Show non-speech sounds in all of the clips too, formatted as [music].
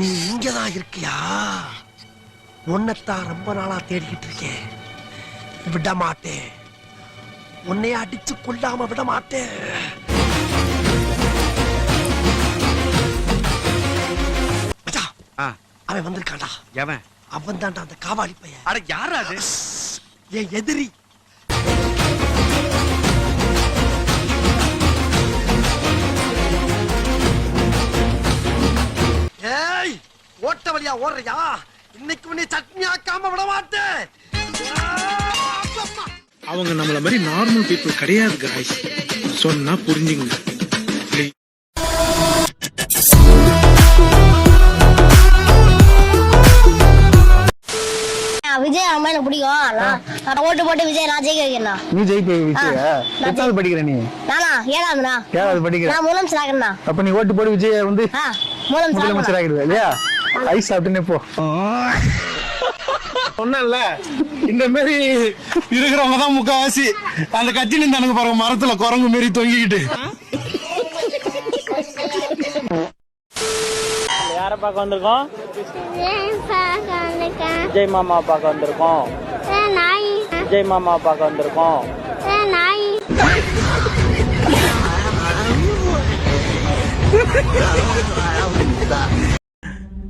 நீ இங்கதான் இருக்கியா? உன்னைத்தான் ரொம்ப நாளா தேடிக்கிட்டு இருக்கேன். விட மாட்டேன் உன்னைய அடிச்சு கொல்லாம விட மாட்டேன் அவன் வந்திருக்கான்டா. எவன்? அவன் தான்டா அந்த காவாலி பையன். அட யாரா அது? என் எதிரி. ஓட்ட வழியா ஓடுறியா? இன்னைக்கு உன்னை சட்னி ஆக்காம விட மாட்டேன். அவங்க நம்மள மாதிரி நார்மல் பீப்புள் கிடையாது காய்ஸ் சொன்னா புரிஞ்சுங்க. விஜய் அம்மா எனக்கு பிடிக்கும். நான் ஓட்டு போட்டு விஜய் நான் ஜெயிக்க வைக்கிறேன். நீ ஜெயிப்ப விஜய எத்தாவது படிக்கிற நீ? நானா? ஏழாவதுண்ணா ஏழாவது படிக்கிற? நான் முதலமைச்சர் ஆகிறேண்ணா அப்ப நீ ஓட்டு போட்டு விஜய வந்து ஆகிறேன். ஆகிடுவ இல்லையா? ஐஸ் சாப்பிட்டுனே போ. சொன்னேன்ல இந்த மாதிரி இருக்கிறவங்க தான் முக்காவாசி அந்த கட்சி நின்றானுங்க பாருங்க மரத்துல குரங்கு மாரி தொங்கிக்கிட்டு. யாரை பார்க்க வந்திருக்கோம்? விஜய் மாமா பார்க்க வந்திருக்கோம். விஜய் மாமா பார்க்க வந்திருக்கோம்.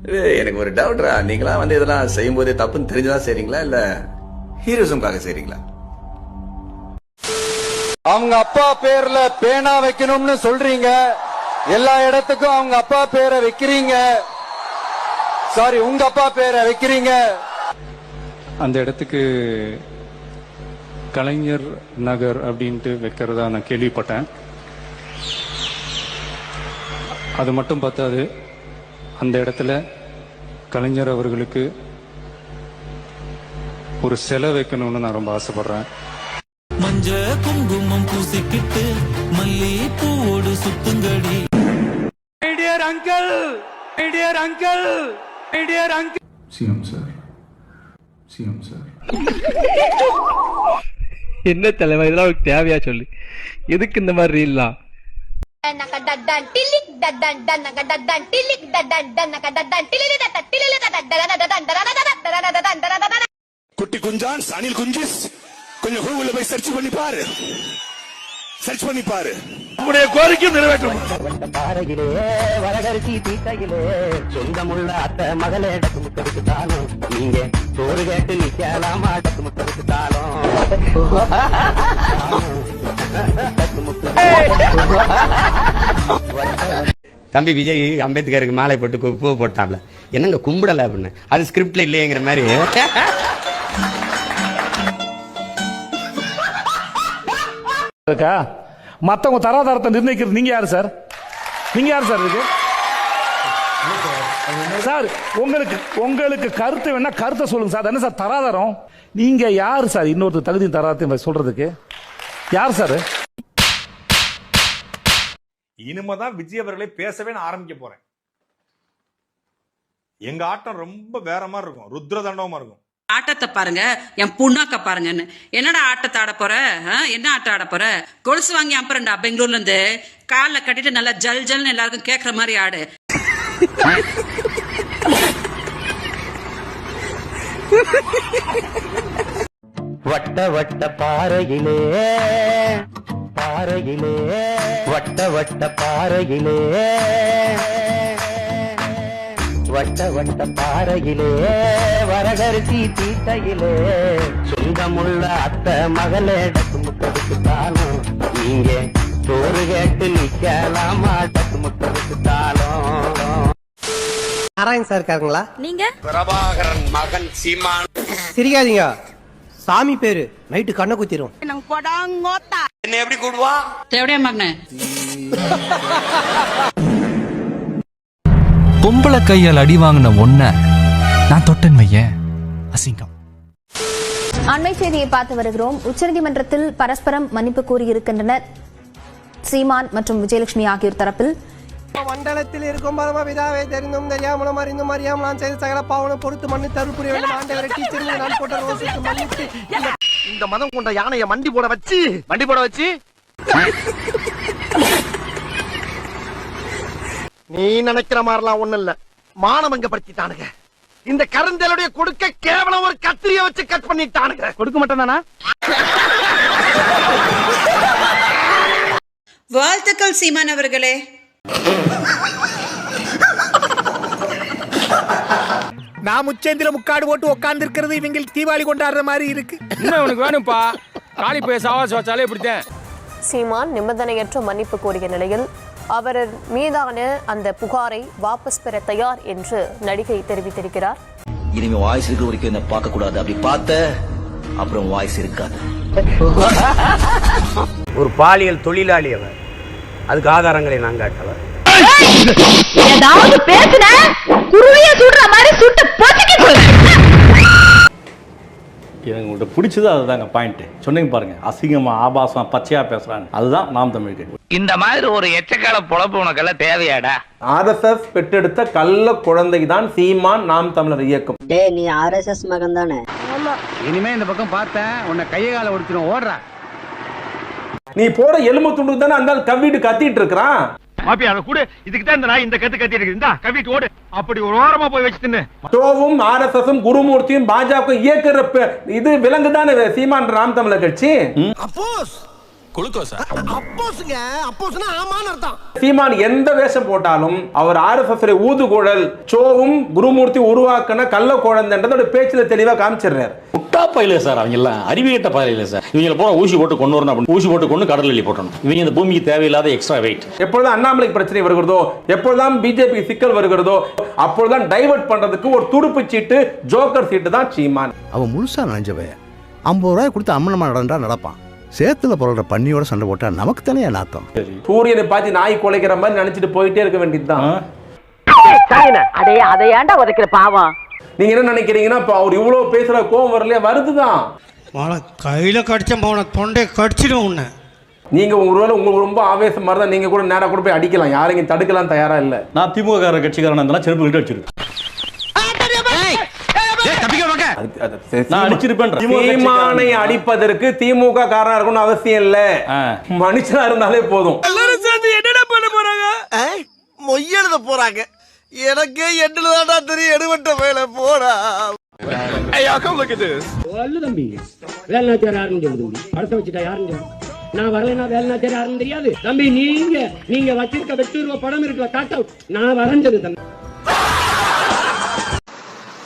இது எனக்கு ஒரு டவுட்ரா நீங்களாம் வந்து இதெல்லாம் செய்யும்போது தப்புன்னு தெரிஞ்சுதான் செய்றீங்களா? இல்ல ஹீரோசம்காக செய்றீங்களா? அவங்க அப்பா பேர்ல பேனா வைக்கணும்னு சொல்றீங்க. எல்லா இடத்துக்கும் அவங்க அப்பா பேரை வைக்கிறீங்க. சாரி உங்க அப்பா பேரை வைக்கிறீங்க. அந்த இடத்துக்கு கலைஞர் நகர் அப்படின்ட்டு வைக்கிறதா நான் கேள்விப்பட்டேன். அது மட்டும் பார்த்தாது அந்த இடத்துல கலைஞர் அவர்களுக்கு ஒரு சிலை வைக்கணும்னு நான் ரொம்ப ஆசைப்படுறேன். மஞ்ச குங்குமம் பூசிக்கிட்டு மல்லி பூவோடு சுத்துங்கடி. Dear uncle dear uncle dear uncle CM sir CM sir. என்ன தலைவா இதெல்லாம் உனக்கு தேவையா சொல்லு? எதுக்கு இந்த மாதிரி ரீல்லாம் குட்டி குஞ்சான் அனில் குஞ்சிஸ் கொஞ்சம் கூகுள்ல போய் சர்ச் பண்ணி பாரு சர்ச் பண்ணி பாரு உங்களுடைய கோரிக்கை நிறைவேற்றும் பாறையிலே வரகரிசி தீட்டையிலே சொந்தமுள்ள அத்தை மகளே டக்கு முத்தருக்கு நீங்க சோறு கேட்டு நிக்கலாமா டக்கு முத்தருக்கு தாளும். தம்பி விஜய் அம்பேத்கருக்கு மாலை போட்டு பூ போட்டாப்ல. என்னங்க கும்பிடல அப்படின்னு. அது ஸ்கிரிப்ட்ல இல்லையேங்கிற மாதிரி. இருக்கா மத்தவங்க தராதாரத்தை நிர்ணயிக்கிறது நீங்க யாரு சார்? நீங்க யாரு சார் இருக்கு சார் உங்களுக்கு உங்களுக்கு கருத்து வேணா கருத்தை சொல்லுங்க சார். என்ன சார் தராதாரம்? நீங்க யார் சார் இன்னொருத்தர் தகுதி தராதையும் சொல்றதுக்கு? யார் சார் இனிமேதான் விஜய் அவர்களை பேசவே நான் ஆரம்பிக்க போறேன். எங்க ஆட்டம் ரொம்ப வேற மாதிரி இருக்கும். ருத்ர தண்டவமா இருக்கும். ஆட்டத்தை பாருங்க. என் புண்ணாக்க பாருங்கன்னு. என்னடா ஆட்டத்தை ஆட போற? என்ன ஆட்டம் ஆட போற? கொலுசு வாங்கி அப்புறம்டா பெங்களூர்ல இருந்து காலில் கட்டிட்டு நல்லா ஜல் ஜல்னு எல்லாருக்கும் கேட்கற மாதிரி ஆடு. வட்ட வட்ட பாறையிலே பாறையிலே. வட்ட வட்ட பாறையிலே. வட்ட வட்ட பாறையிலே வரகரிசி தீட்டையிலே. சொந்தமுள்ள அத்தை மகளே டக்கு முத்தருக்கு தாளும். நீங்க சோறு கேட்டு நிக்கலாமா டக்கு முத்தருக்கு தாளும். நாராயண் சார் இருக்காருங்களா? நீங்க? பிரபாகரன் மகன் சீமான். சிரிக்காதீங்க. சாமி பேரு. நைட்டு கண்ணை குத்திரும். என்ன எப்படி கூடுவா தேவடியா மகனே? பொம்பளை கையால் அடி வாங்கின ஒன்ன நான் தொட்டன் வையேன் அசிங்கம். அண்மை செய்தியை பார்த்து வருகிறோம். உச்சநீதிமன்றத்தில் பரஸ்பரம் மன்னிப்பு கூறியிருக்கின்றனர் சீமான் மற்றும் விஜயலட்சுமி ஆகியோர் தரப்பில். மண்டலத்தில் இருக்கும் பரம பிதாவை தெரிந்தும் தெரியாமலும் அறிந்தும் அறியாமல் நான் செய்த சகல பாவனை பொறுத்து மண்ணு தருள் புரிய வேண்டும். ஆண்டவரை டீச்சர் நான் போட்ட ரோசுக்கு மன்னித்து. இந்த மதம் கொண்ட யானையை மண்டி போட வச்சு மண்டி போட வச்சு. நீ நினைக்கிற மாதிரிலாம் ஒண்ணு இல்ல. மானமங்க படுத்திட்டானுங்க. இந்த கருந்தலுடைய கொடுக்க கேவலம் ஒரு கத்திரிய வச்சு கட் பண்ணிட்டானுங்க. கொடுக்க மாட்டேன் வாழ்த்துக்கள் சீமான் அவர்களே. நான் முச்சேந்திர முக்காடு போட்டு உட்கார்ந்து இருக்கிறது இவங்களுக்கு தீபாவளி கொண்டாடுற மாதிரி இருக்கு. இன்னும் உனக்கு வேணும்ப்பா. காளி போய் சாவாசி வச்சாலே இப்படித்தான். சீமான் நிபந்தனையற்ற மன்னிப்பு கோரிய நிலையில் அவர் மீதான அந்த புகாரை வாபஸ் பெற தயார் என்று நடிகை தெரிவித்திருக்கிறார். இனிமே வாய்ஸ் இருக்கிற வரைக்கும் என்ன பார்க்க கூடாது அப்படி பார்த்த அப்புறம் வாய்ஸ் இருக்காது. ஒரு பாலியல் தொழிலாளி அவர். அதுக்கு ஆதாரங்களை நான் காட்டவர் ஏதாவது பேசுன குருவிய சுடுற மாதிரி சுட்டு பொசுக்கி எனக்கு உங்கள்கிட்ட பிடிச்சது அதுதாங்க பாயிண்ட் சொன்னீங்க பாருங்க. அசிங்கமா ஆபாசமா பச்சையா பேசுறாங்க. அதுதான் நாம் தமிழுக்கு இந்த மாதிரி ஒரு எச்சக்கால பொழப்பு உனக்கெல்லாம் தேவையாடா? ஆர்எஸ்எஸ் பெற்றெடுத்த கள்ள குழந்தை தான் சீமான் நாம் தமிழர் இயக்கம். டேய் நீ ஆர்எஸ்எஸ் மகன் தானே இனிமே இந்த பக்கம் பார்த்தேன். உன்னை கைய கால ஒடிச்சிடும் ஓடுறா. நீ போற எலும்பு துண்டு தானே அந்த ஆள் கவ்விட்டு கத்திட்டு இருக்கிறான்? மாப்பி அதை கூட. இதுக்கு தான் இந்த நாய் இந்த கத்து கத்தி இருக்கு. இந்தா கவிட்டு ஓடு. அப்படி ஒரு ஓரமா போய் வச்சு தின்னு. ஷோவும் ஆர்எஸ்எஸும் குருமூர்த்தியும் பாஜக இயக்குற இது விலங்கு தானே சீமான் நாம் தமிழர் கட்சி? அப்போஸ் குளுக்கோஸா? அப்போஸ்ங்க. அப்போஸ்னா ஆமான்னு அர்த்தம். சீமான் எந்த வேஷம் போட்டாலும் அவர் ஆர்எஸ்எஸ் ஊதுகுழல் சோவும் குருமூர்த்தி உருவாக்கின கள்ள குழந்தைன்றதோட பேச்சுல தெளிவா காமிச்சிடுறாரு. முட்டா பயில சார் அவங்க எல்லாம். அறிவியட்ட பயில சார். இவங்க போற ஊசி போட்டு கொண்டு வரணும் அப்படின்னு. ஊசி போட்டு கொண்டு கடல் எள்ளி போட்டணும். இவங்க இந்த பூமிக்கு தேவையில்லாத எக்ஸ்ட்ரா வெயிட் எப்பொழுதும் அண்ணாமலைக்கு பிரச்சனை வருகிறதோ எப்பொழுதும் பிஜேபி சிக்கல் வருகிறதோ அப்பொழுதுதான் டைவர்ட் பண்றதுக்கு ஒரு துடுப்பு சீட்டு ஜோக்கர் சீட்டு தான் சீமான். அவன் முழுசா நினைஞ்சவன். ஐம்பது ரூபாய் கொடுத்து அம்மனமா நடந்தா நடப்பான். சேத்துல பொருள்ற பண்ணியோட சண்டை போட்டா நமக்கு தானே நாத்தம்? சூரியனை பார்த்து நாய் குலைக்கிற மாதிரி நினைச்சிட்டு போயிட்டே இருக்க வேண்டியதுதான். அதே அதை ஏன்டா உதைக்கிற பாவம்? நீங்க என்ன நினைக்கிறீங்கன்னா இப்ப அவர் இவ்வளவு பேசுற கோவம் வரலையா? வருதுதான். கையில கடிச்ச போன தொண்டை கடிச்சிடும் உன்னை. நீங்க ஒருவேளை உங்களுக்கு ரொம்ப ஆவேசமா இருந்தா நீங்க கூட நேரா கூட போய் அடிக்கலாம். யாரையும் தடுக்கலாம் தயாரா இல்ல. நான் திமுக கார கட்சிக்காரன் செருப்பு கிட்ட அது- நான் அடிச்சிருப்பேன் சீமானை அடிப்பதற்கு திமுக காரணம் இருக்கணும்னு அவசியம் இல்ல. மனுஷனா இருந்தாலே போதும். எல்லாரும் சேர்ந்து என்னடா பண்ண போறாங்க? மொய்யெழுத போறாங்க. எனக்கே எட்டுல தான்டா தெரியும் எடுபட்ட வேலை போடா. ஐயா this. தம்பி. வேலைநாச்சியார் யாருன்னு சொல்லு தம்பி வச்சுட்டா யாருன்னு நான் வரலைன்னா வேலைநாச்சியார் யாருன்னு தெரியாது. தம்பி நீங்க நீங்க வச்சிருக்க ரூபா படம் இருக்குல்ல காட் அவுட் நான் சொல்லு தம்பி.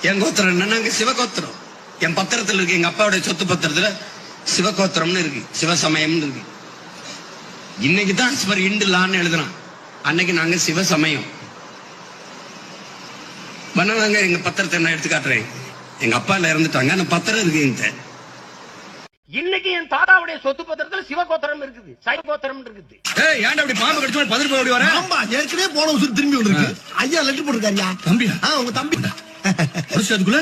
என் கோத்திரம் என்னன்னா சிவகோத்திரம். என் பத்திரத்துல இருக்கு எங்க அப்பாவுடைய சொத்து பத்திரத்துல சிவகோத்திரம்னு இருக்கு சிவசமயம்னு இருக்கு. இன்னைக்கு தான் சிவர் இண்டு லான்னு எழுதுறான். அன்னைக்கு நாங்க சிவசமயம். பண்ணாங்க எங்க பத்திரத்தை நான் எடுத்து காட்டுறேன். எங்க அப்பா எல்லாம் இறந்துட்டாங்க அந்த பத்திரம் இருக்கு என்கிட்ட. இன்னைக்கு என் தாத்தாவுடைய சொத்து பத்திரத்துல சிவகோத்திரம் இருக்குது சைவ கோத்திரம் இருக்குது. ஏய் ஏன்டா அப்படி பாம்பு கடிச்சு பதில் போய் வர? ஆமா ஏற்கனவே போன வருஷம் திரும்பி வந்திருக்கு ஐயா லெட்டர் போட்டிருக்காருயா? தம்பியா? ஆ, உங்க தம்பி. அதுக்குள்ள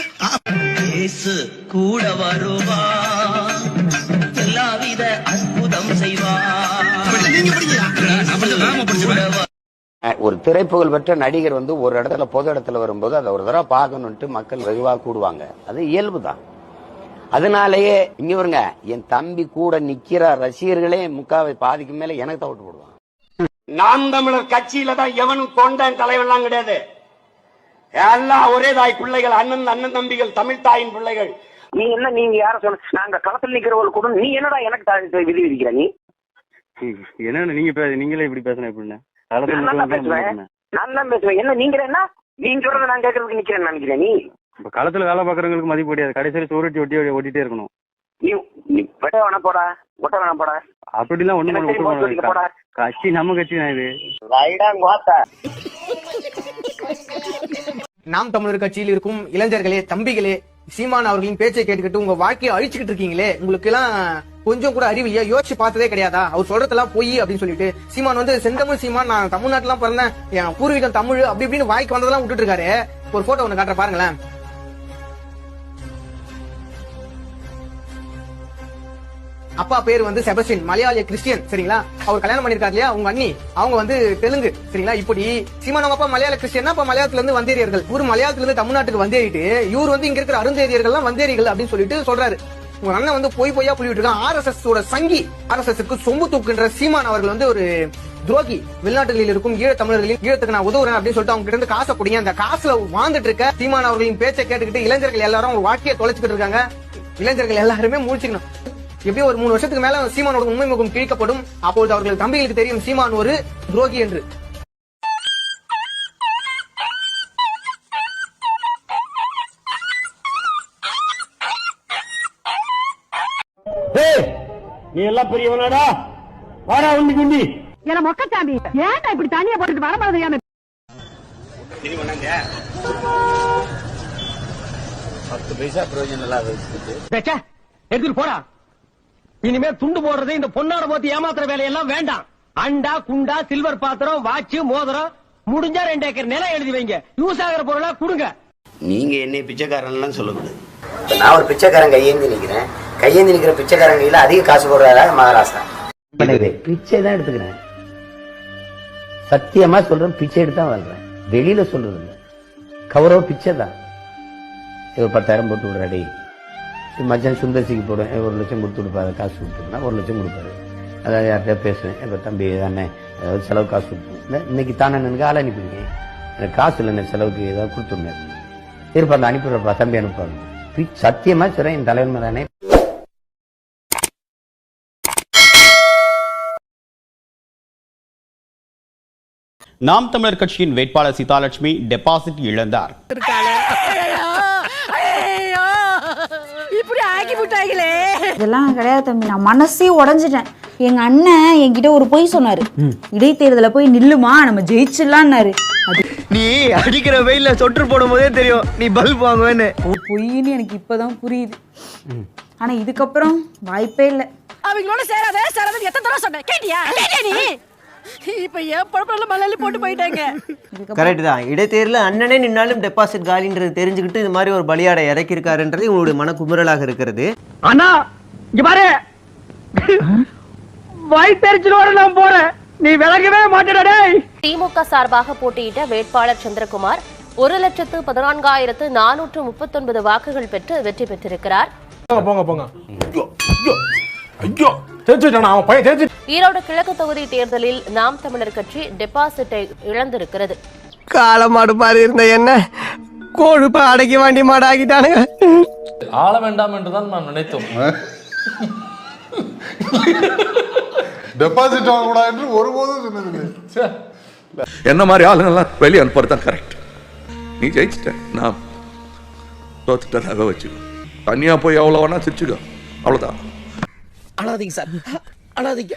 கூட வருவா. எல்லாவித அற்புதம் செய்வா. நீங்க படிங்க. ஒரு திரைப்புகழ் பெற்ற நடிகர் வந்து ஒரு இடத்துல பொது இடத்துல வரும்போது அதை ஒரு தடவை பார்க்கணும்ட்டு மக்கள் வெகுவாக கூடுவாங்க. அது இயல்புதான். அதனாலேயே இங்க வருங்க என் தம்பி கூட நிக்கிற ரசிகர்களே முக்காவை பாதிக்கு மேல எனக்கு தவிட்டு போடுவான் நாம் தமிழர் கட்சியில தான் எவனும் தொண்டன் தலைவன்லாம் கிடையாது. எல்லாம் ஒரே தாய் பிள்ளைகள் அண்ணன் அண்ணன் தம்பிகள் தமிழ் தாயின் பிள்ளைகள். நீ என்ன நீங்க யார சொல்ல நாங்க களத்தில் நிக்கிறவர்கள் கூட நீ என்னடா எனக்கு விதி விதிக்கிற நீ? என்ன நீங்க நீங்களே இப்படி பேசுன எப்படின்னா நான் நல்லா பேசுவேன். நான் தான் பேசுவேன். என்ன நீங்க என்ன? நீங்க சொல்றத நான் கேட்கறதுக்கு நிக்கிறேன்னு நினைக்கிறேன் நீ? இப்ப களத்துல வேலை பாக்குறவங்களுக்கு மதிப்பு கிடையாது. கடைசியில் சோறுட்டி ஒட்டி ஓட்டிட்டே இருக்கணும். நீ நீ வெட்ட வேணா போடா. ஒட்ட வேணா போடா. அப்படிலாம் ஒண்ணு போடா. கட்சி நம்ம கட்சி தான் இது. [laughs] நாம் தமிழர் கட்சியில் இருக்கும் இளைஞர்களே தம்பிகளே சீமான் அவர்களின் பேச்சை கேட்டுக்கிட்டு உங்க வாழ்க்கையை அழிச்சுக்கிட்டு இருக்கீங்களே உங்களுக்கு எல்லாம் கொஞ்சம் கூட அறிவு இல்லையா? யோசிச்சு பார்த்ததே கிடையாதா? அவர் சொல்றதெல்லாம் பொய் அப்படின்னு சொல்லிட்டு சீமான் வந்து செந்தமிழ் சீமான் நான் தமிழ்நாட்டுலாம் பிறந்தேன். என் பூர்வீகம் தமிழ் அப்படி இப்படின்னு வாய்க்கு வந்ததெல்லாம் விட்டுட்டு இருக்காரு. ஒரு போட்டோ ஒன்று காட்டுற பாருங்களேன். அப்பா பேர் வந்து செபஸ்டின் மலையாளிய கிறிஸ்டியன் சரிங்களா? அவர் கல்யாணம் பண்ணிருக்காரு இல்லையா? உங்க அண்ணி அவங்க வந்து தெலுங்கு சரிங்களா? இப்படி சீமான் அவங்க அப்பா மலையாள கிறிஸ்டியன் அப்ப மலையாளத்துல இருந்து வந்தேரியர்கள் இவர் மலையாளத்துல இருந்து தமிழ்நாட்டுக்கு வந்தேறிட்டு இவர் வந்து இங்க இருக்கிற அருந்தேரியர்கள் எல்லாம் வந்தேரிகள் அப்படின்னு சொல்லிட்டு சொல்றாரு. உங்க அண்ணன் வந்து போய் பொய்யா புள்ளிட்டு இருக்கான். ஆர் எஸ் எஸ் ஓட சங்கி ஆர் எஸ் எஸ் சொம்பு தூக்குன்ற சீமான் அவர்கள் வந்து ஒரு துரோகி. வெளிநாட்டுகளில் இருக்கும் ஈழ தமிழர்களின் ஈழத்துக்கு நான் உதவுறேன் அப்படின்னு சொல்லிட்டு அவங்க கிட்ட இருந்து காசை குடிங்க. அந்த காசுல வாழ்ந்துட்டு இருக்க சீமான் அவர்களின் பேச்சை கேட்டுக்கிட்டு இளைஞர்கள் எல்லாரும் அவங்க வாழ்க்கையை தொலைச்சுக்கிட்டு இருக்காங்க. இளைஞர்கள் எல்லாருமே மூழ்ச்சிக்கணும் எப்படியும் ஒரு மூணு வருஷத்துக்கு மேல சீமானோட உண்மை முகம் கிழிக்கப்படும். அப்பொழுது அவர்கள் தம்பிகளுக்கு தெரியும் சீமான் ஒரு துரோகி என்று. நீ எல்லாம் பெரியவனாடா? வாடா உண்டி குண்டி. ஏன்னா மொக்கச்சாமி ஏன்டா இப்படி தனியா போட்டுட்டு வரமாதிரியான பத்து பைசா பிரயோஜனம் இல்லாத எடுத்துட்டு போடா. இனிமே துண்டு போடுறது இந்த பொன்னாட போத்தி ஏமாத்துற வேலையெல்லாம் வேண்டாம். அண்டா குண்டா சில்வர் பாத்திரம் வாட்ச் மோதிரம் முடிஞ்சா ரெண்டு ஏக்கர் நிலம் எழுதி வைங்க. யூஸ் ஆகிற பொருளா கொடுங்க. நீங்க என்னை பிச்சைக்காரன்லாம் சொல்லக்கூடாது. இப்ப நான் ஒரு பிச்சைக்காரன் கையேந்தி நிக்கிறேன். கையேந்தி நிக்கிற பிச்சைக்காரன் கையில அதிக காசு போடுறாரா மகாராஷ்டிரா. பிச்சை தான் எடுத்துக்கிறேன். சத்தியமா சொல்றேன் பிச்சை எடுத்து தான் வாழ்றேன். வெளியில சொல்றது இல்ல கௌரவ பிச்சை தான். ஒரு பத்தாயிரம் போட்டு விடுறாடி மச்சான் சுந்தர்சிக்கு போடுவேன். ஒரு லட்சம் கொடுத்து விடுப்பாரு காசு கொடுத்துருந்தா ஒரு லட்சம் கொடுப்பாரு. அதாவது யார்கிட்ட பேசுவேன் இப்போ தம்பி தானே ஏதாவது செலவு காசு கொடுத்து இன்னைக்கு தானே எனக்கு ஆள் அனுப்பியிருக்கேன். எனக்கு காசு இல்லை எனக்கு செலவுக்கு ஏதாவது கொடுத்துருந்தேன் இருப்பா அந்த அனுப்பிடுறப்பா தம்பி அனுப்புவாங்க பி- சத்தியமா சொல்றேன் என் தலைவர் தானே நாம் தமிழர் கட்சியின் வேட்பாளர் சீதாலட்சுமி டெபாசிட் இழந்தார் இப்படி ஆக்கி விட்டாங்களே இதெல்லாம் கிடையாது தம்பி. நான் மனசே உடஞ்சிட்டேன். எங்க அண்ணன் என்கிட்ட ஒரு பொய் சொன்னாரு. இடைத்தேர்தல போய் நில்லுமா? நம்ம ஜெயிச்சிடலான்னாரு. அது நீ அடிக்கிற வெயில்ல சொட்டு போடும் போதே தெரியும். நீ பல்ப் வாங்குவேன்னு. பொய்ன்னு எனக்கு இப்பதான் புரியுது. ஆனா இதுக்கப்புறம் வாய்ப்பே இல்லை. அவங்களோட சேராத சேராத எத்தனை தடவை சொன்னேன். கேட்டியா? கேட்டியா நீ? இப்ப என் பழப்பெல்லாம் மலையில போட்டு போயிட்டாங்க. [laughs] கரெக்ட் தான். இடைத்தேர்தல அண்ணனே நின்னாலும் டெபாசிட் காலின்றது தெரிஞ்சுக்கிட்டு இது மாதிரி ஒரு பலியாடை இறக்கியிருக்காருன்றது உங்களுடைய மன குமுறலாக இருக்கிறது. அண்ணா இங்க பாரு. வயிற்றுச்சலோட நான் போறேன். நீ விலகவே மாட்டேடா டேய். திமுக சார்பாக போட்டியிட்ட வேட்பாளர் சந்திரகுமார் ஒரு லட்சத்து பதினான்காயிரத்து நானூற்று முப்பத்தொன்பது வாக்குகள் பெற்று வெற்றி பெற்றிருக்கிறார். போங்க போங்க. ஐயோ தெரிஞ்சு ஈரோடு கிழக்கு தொகுதி தேர்தலில் நாம் தமிழர் கட்சி டெபாசிட்டை இழந்திருக்கிறது. காலமாடு மாதிரி இருந்த என்ன? கோழுப்ப அடக்கி வாண்டி மாடு ஆக்கிட்டானுங்க. ஆள வேண்டாம் என்றுதான் நான் நினைத்தோம். டெபாசிட் வாங்கக்கூடாது என்று ஒருபோதும் சொன்னது என்ன மாதிரி ஆளுங்கெல்லாம் வெளியே அனுப்புறது தான் கரெக்ட் நீ ஜெயிச்சிட்ட. நான் தோத்துட்டதாக வச்சுக்கோ. தனியா போய் எவ்வளோ வேணா சிரிச்சுக்கோ. அவ்வளோதான் அழாதீங்க சார். அழாதீங்க.